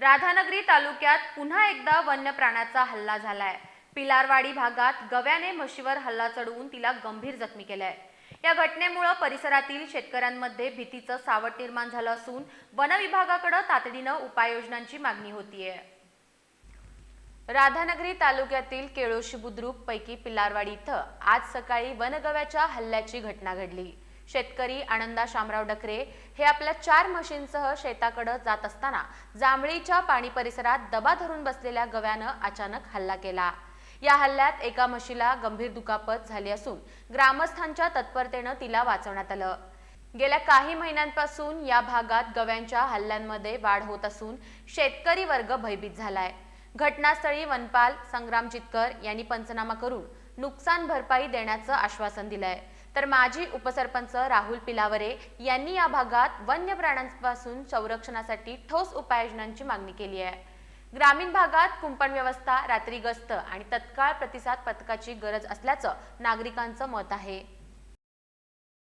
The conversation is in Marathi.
राधानगरी तालुक्यात पुन्हा एकदा वन्य प्राण्याचा हल्ला झालाय. पिलारवाडी भागात गव्याने म्हशीवर हल्ला चढवून तिला गंभीर जखमी केलंय. या घटनेमुळे परिसरातील शेतकऱ्यांमध्ये भीतीचं सावट निर्माण झालं असून वन विभागाकडे तातडीनं उपाययोजनांची मागणी होतीये. राधानगरी तालुक्यातील केळोशी बुद्रुक पैकी पिल्लारवाडी इथं आज सकाळी वनगव्याच्या हल्ल्याची घटना घडली. शेतकरी आनंदा शामराव डकरे हे आपल्या चार म्हशींसह शेताकडे जात असताना जांभळीच्या पाणी परिसरात दबा धरून बसलेल्या गव्यानं अचानक हल्ला केला. या हल्ल्यात एका म्हशीला गंभीर दुखापत झाली असून ग्रामस्थांच्या तत्परतेनं तिला वाचवण्यात आलं. गेल्या काही महिन्यांपासून या भागात गव्यांच्या हल्ल्यांमध्ये वाढ होत असून शेतकरी वर्ग भयभीत झालाय. घटनास्थळी वनपाल संग्राम जितकर यांनी पंचनामा करून नुकसान भरपाई देण्याचं आश्वासन दिलंय. तर माजी उपसरपंच राहुल पिलावरे यांनी या भागात वन्य प्राण्यांपासून संरक्षणासाठी ठोस उपाययोजनांची मागणी केली आहे. ग्रामीण भागात कुंपण व्यवस्था रात्री गस्त आणि तत्काळ प्रतिसाद पथकाची गरज असल्याचं नागरिकांचं मत आहे.